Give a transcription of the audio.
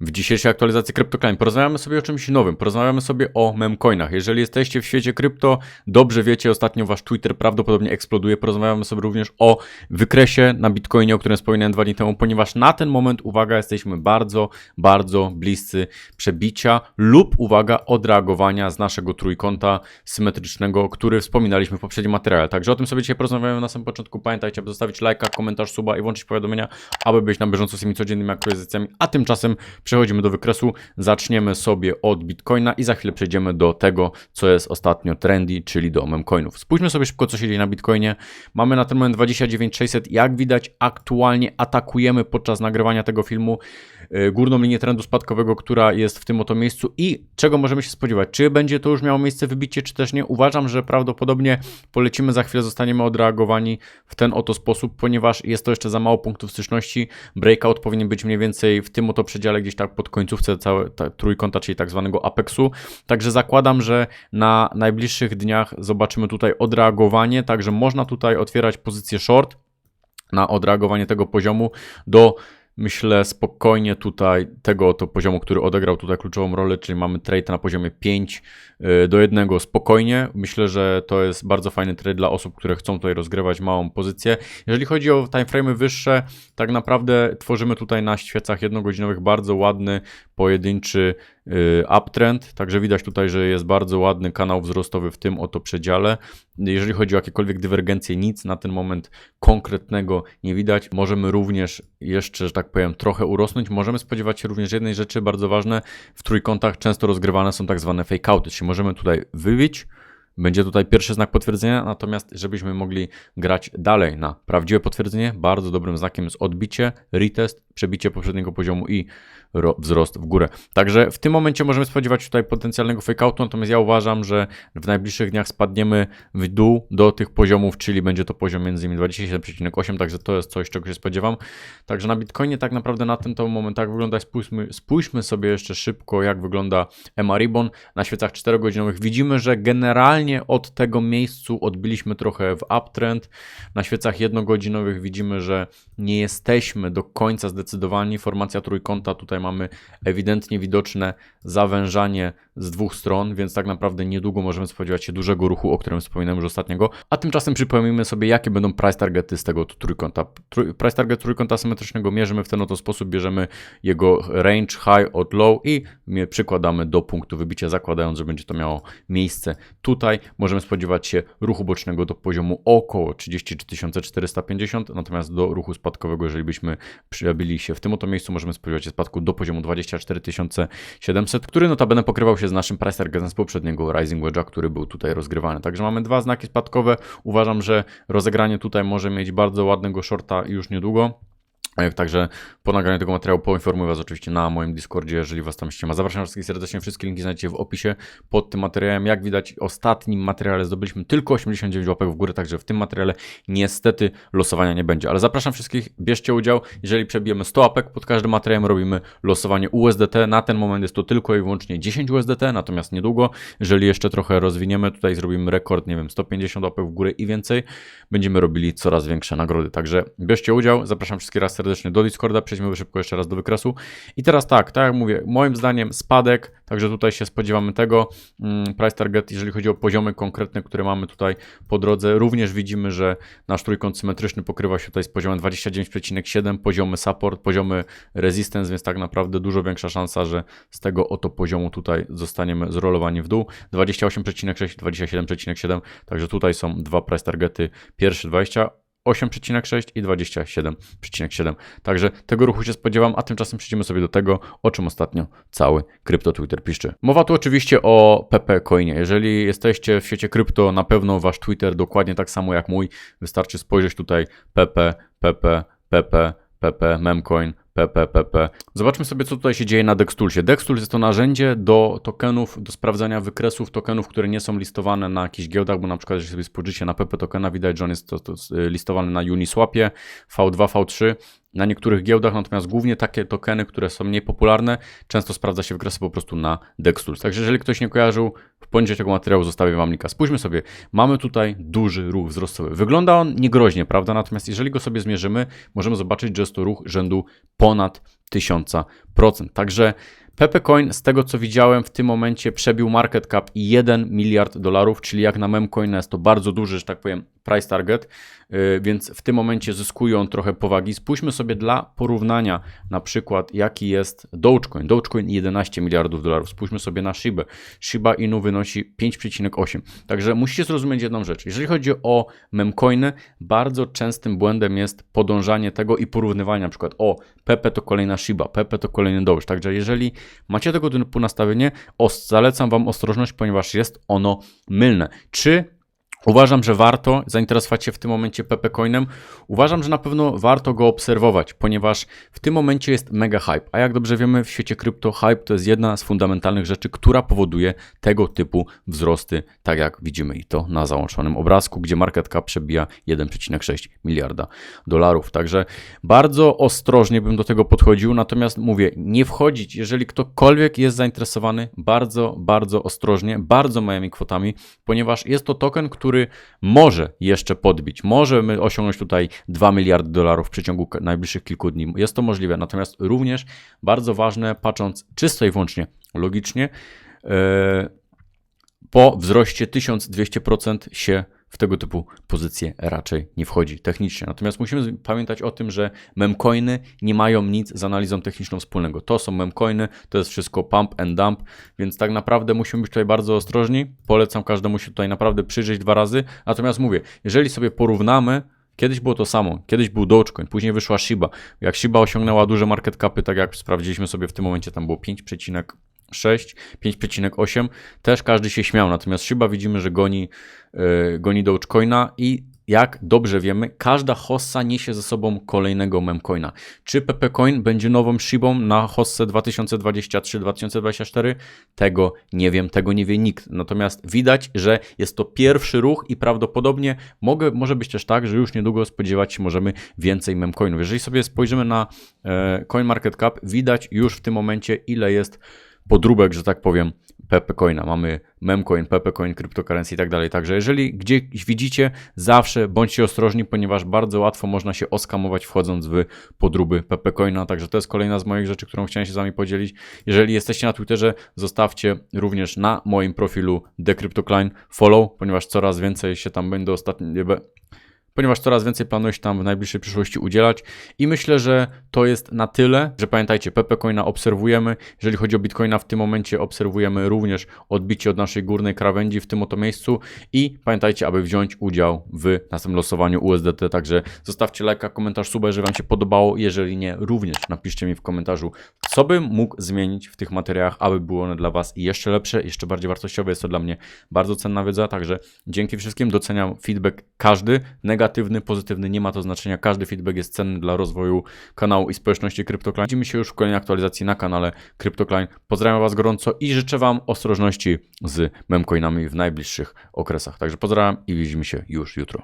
W dzisiejszej aktualizacji CryptoClimb porozmawiamy sobie o czymś nowym, porozmawiamy sobie o memcoinach. Jeżeli jesteście w świecie krypto, dobrze wiecie, ostatnio wasz Twitter prawdopodobnie eksploduje. Porozmawiamy sobie również o wykresie na Bitcoinie, o którym wspominałem dwa dni temu, ponieważ na ten moment, uwaga, jesteśmy bardzo, bardzo bliscy przebicia lub, uwaga, odreagowania z naszego trójkąta symetrycznego, który wspominaliśmy w poprzednim materiale. Także o tym sobie dzisiaj porozmawiamy na samym początku. Pamiętajcie, aby zostawić lajka, komentarz, suba i włączyć powiadomienia, aby być na bieżąco z tymi codziennymi aktualizacjami, a tymczasem przechodzimy do wykresu, zaczniemy sobie od Bitcoina i za chwilę przejdziemy do tego, co jest ostatnio trendy, czyli do memcoinów. Spójrzmy sobie szybko, co się dzieje na Bitcoinie. Mamy na ten moment 29600. Jak widać, aktualnie atakujemy podczas nagrywania tego filmu y, górną linię trendu spadkowego, która jest w tym oto miejscu i czego możemy się spodziewać? Czy będzie to już miało miejsce wybicie, czy też nie? Uważam, że prawdopodobnie polecimy za chwilę, zostaniemy odreagowani w ten oto sposób, ponieważ jest to jeszcze za mało punktów styczności. Breakout powinien być mniej więcej w tym oto przedziale, gdzieś tak pod końcówce całe, ta, trójkąta, czyli tak zwanego apexu. Także zakładam, że na najbliższych dniach zobaczymy tutaj odreagowanie, także można tutaj otwierać pozycję short na odreagowanie tego poziomu do myślę spokojnie tutaj tego oto poziomu, który odegrał tutaj kluczową rolę, czyli mamy trade na poziomie 5 y, do 1 spokojnie. Myślę, że to jest bardzo fajny trade dla osób, które chcą tutaj rozgrywać małą pozycję. Jeżeli chodzi o timeframe wyższe, tak naprawdę tworzymy tutaj na świecach jednogodzinowych bardzo ładny, pojedynczy uptrend, także widać tutaj, że jest bardzo ładny kanał wzrostowy w tym oto przedziale. Jeżeli chodzi o jakiekolwiek dywergencje, nic na ten moment konkretnego nie widać. Możemy również jeszcze, że tak powiem, trochę urosnąć. Możemy spodziewać się również jednej rzeczy bardzo ważne. W trójkątach często rozgrywane są tak zwane fake outy, czyli możemy tutaj wybić, będzie tutaj pierwszy znak potwierdzenia, natomiast żebyśmy mogli grać dalej na prawdziwe potwierdzenie, bardzo dobrym znakiem jest odbicie, retest, przebicie poprzedniego poziomu i ro- wzrost w górę. Także w tym momencie możemy spodziewać tutaj potencjalnego fakeoutu, natomiast ja uważam, że w najbliższych dniach spadniemy w dół do tych poziomów, czyli będzie to poziom między innymi 27,8, także to jest coś, czego się spodziewam. Także na Bitcoinie tak naprawdę na ten to moment tak wygląda. Spójrzmy, spójrzmy sobie jeszcze szybko, jak wygląda EMA Ribbon na świecach 4-godzinowych. Widzimy, że generalnie od tego miejscu odbiliśmy trochę w uptrend. Na świecach jednogodzinowych widzimy, że nie jesteśmy do końca zdecydowani. Formacja trójkąta tutaj mamy ewidentnie widoczne zawężanie z dwóch stron, więc tak naprawdę niedługo możemy spodziewać się dużego ruchu, o którym wspominałem już ostatniego. A tymczasem przypomnijmy sobie, jakie będą price targety z tego trójkąta. Trój, price target trójkąta symetrycznego mierzymy w ten oto sposób, bierzemy jego range high od low i przykładamy do punktu wybicia, zakładając, że będzie to miało miejsce tutaj. Możemy spodziewać się ruchu bocznego do poziomu około 33 450, natomiast do ruchu spadkowego, jeżeli byśmy przebili się w tym oto miejscu, możemy spodziewać się spadku do poziomu 24 700, który notabene pokrywał się z naszym price targetem z poprzedniego Rising Wedge'a, który był tutaj rozgrywany. Także mamy dwa znaki spadkowe. Uważam, że rozegranie tutaj może mieć bardzo ładnego shorta już niedługo. Także po nagraniu tego materiału poinformuję Was oczywiście na moim Discordzie, jeżeli Was tam ściema. Zapraszam wszystkich serdecznie, wszystkie linki znajdziecie w opisie pod tym materiałem. Jak widać, w ostatnim materiale zdobyliśmy tylko 89 łapek w górę, także w tym materiale niestety losowania nie będzie. Ale zapraszam wszystkich, bierzcie udział. Jeżeli przebijemy 100 łapek, pod każdym materiałem robimy losowanie USDT. Na ten moment jest to tylko i wyłącznie 10 USDT, natomiast niedługo, jeżeli jeszcze trochę rozwiniemy, tutaj zrobimy rekord, nie wiem, 150 łapek w górę i więcej, będziemy robili coraz większe nagrody. Także bierzcie udział, zapraszam wszystkich raz serdecznie do Discorda, przejdźmy szybko jeszcze raz do wykresu. I teraz tak, tak jak mówię, moim zdaniem spadek, także tutaj się spodziewamy tego. Mm, Price target, jeżeli chodzi o poziomy konkretne, które mamy tutaj po drodze, również widzimy, że nasz trójkąt symetryczny pokrywa się tutaj z poziomem 29,7, poziomy support, poziomy resistance, więc tak naprawdę dużo większa szansa, że z tego oto poziomu tutaj zostaniemy zrolowani w dół. 28,6, 27,7, także tutaj są dwa price targety, pierwszy 20 8,6 i 27,7. Także tego ruchu się spodziewam, a tymczasem przejdziemy sobie do tego, o czym ostatnio cały krypto Twitter piszczy. Mowa tu oczywiście o PP Coinie. Jeżeli jesteście w świecie krypto, na pewno wasz Twitter dokładnie tak samo jak mój. Wystarczy spojrzeć tutaj PP, PP, PP, PP, memcoin, PP, PP. Zobaczmy sobie, co tutaj się dzieje na Dextulsie. Dextools jest to narzędzie do tokenów, do sprawdzania wykresów tokenów, które nie są listowane na jakichś giełdach, bo na przykład, jeżeli sobie spojrzycie na PP tokena, widać, że on jest to, to listowany na Uniswapie, V2, V3. Na niektórych giełdach, natomiast głównie takie tokeny, które są mniej popularne, często sprawdza się w grze po prostu na Dextools. Także jeżeli ktoś nie kojarzył, w poniżej tego materiału zostawię Wam linka. Spójrzmy sobie, mamy tutaj duży ruch wzrostowy. Wygląda on niegroźnie, prawda? Natomiast jeżeli go sobie zmierzymy, możemy zobaczyć, że jest to ruch rzędu ponad 1000%. Także Pepe Coin, z tego co widziałem, w tym momencie przebił market cap 1 miliard dolarów, czyli jak na memcoina jest to bardzo duży, że tak powiem, price target, yy, więc w tym momencie zyskuje on trochę powagi. Spójrzmy sobie dla porównania na przykład jaki jest Dogecoin. Dogecoin 11 miliardów dolarów. Spójrzmy sobie na Shiba. Shiba Inu wynosi 5,8. Także musicie zrozumieć jedną rzecz. Jeżeli chodzi o memcoiny, bardzo częstym błędem jest podążanie tego i porównywanie na przykład o Pepe to kolejna Shiba, Pepe to kolejny Doge. Także jeżeli macie tego typu nastawienie, zalecam Wam ostrożność, ponieważ jest ono mylne. Czy Uważam, że warto zainteresować się w tym momencie Pepe Coinem. Uważam, że na pewno warto go obserwować, ponieważ w tym momencie jest mega hype. A jak dobrze wiemy, w świecie krypto hype to jest jedna z fundamentalnych rzeczy, która powoduje tego typu wzrosty, tak jak widzimy i to na załączonym obrazku, gdzie market cap przebija 1,6 miliarda dolarów. Także bardzo ostrożnie bym do tego podchodził, natomiast mówię, nie wchodzić, jeżeli ktokolwiek jest zainteresowany, bardzo, bardzo ostrożnie, bardzo małymi kwotami, ponieważ jest to token, który może jeszcze podbić. Możemy osiągnąć tutaj 2 miliardy dolarów w przeciągu najbliższych kilku dni. Jest to możliwe, natomiast również bardzo ważne, patrząc czysto i wyłącznie logicznie, yy, po wzroście 1200% się w tego typu pozycje raczej nie wchodzi technicznie. Natomiast musimy pamiętać o tym, że memcoiny nie mają nic z analizą techniczną wspólnego. To są memcoiny, to jest wszystko pump and dump, więc tak naprawdę musimy być tutaj bardzo ostrożni. Polecam każdemu się tutaj naprawdę przyjrzeć dwa razy. Natomiast mówię, jeżeli sobie porównamy Kiedyś było to samo. Kiedyś był Dogecoin, później wyszła Shiba. Jak Shiba osiągnęła duże market capy, tak jak sprawdziliśmy sobie w tym momencie, tam było 5,6, 5,8, też każdy się śmiał. Natomiast Shiba widzimy, że goni, yy, goni Dogecoina i jak dobrze wiemy, każda hossa niesie ze sobą kolejnego memcoina. Czy Pepe Coin będzie nową Shibą na hossę 2023-2024? Tego nie wiem, tego nie wie nikt. Natomiast widać, że jest to pierwszy ruch i prawdopodobnie mogę, może być też tak, że już niedługo spodziewać się możemy więcej memcoinów. Jeżeli sobie spojrzymy na e, CoinMarketCap, widać już w tym momencie, ile jest podróbek, że tak powiem, Pepe Coina. Mamy memcoin, Pepe Coin, cryptocurrency i tak dalej. Także jeżeli gdzieś widzicie, zawsze bądźcie ostrożni, ponieważ bardzo łatwo można się oskamować wchodząc w podróby Pepe Coina. Także to jest kolejna z moich rzeczy, którą chciałem się z Wami podzielić. Jeżeli jesteście na Twitterze, zostawcie również na moim profilu TheCryptoCline follow, ponieważ coraz więcej się tam będę ostatnio ponieważ coraz więcej planuję się tam w najbliższej przyszłości udzielać. I myślę, że to jest na tyle, że pamiętajcie, Pepe Coina obserwujemy, jeżeli chodzi o Bitcoina w tym momencie obserwujemy również odbicie od naszej górnej krawędzi w tym oto miejscu. I pamiętajcie, aby wziąć udział w następnym losowaniu USDT, także zostawcie lajka, komentarz, suba, jeżeli Wam się podobało, jeżeli nie, również napiszcie mi w komentarzu, co bym mógł zmienić w tych materiałach, aby były one dla Was jeszcze lepsze, jeszcze bardziej wartościowe, jest to dla mnie bardzo cenna wiedza, także dzięki wszystkim, doceniam feedback każdy, negatywny, pozytywny, nie ma to znaczenia. Każdy feedback jest cenny dla rozwoju kanału i społeczności CryptoCline. Widzimy się już w kolejnej aktualizacji na kanale CryptoCline. Pozdrawiam Was gorąco i życzę Wam ostrożności z memcoinami w najbliższych okresach. Także pozdrawiam i widzimy się już jutro.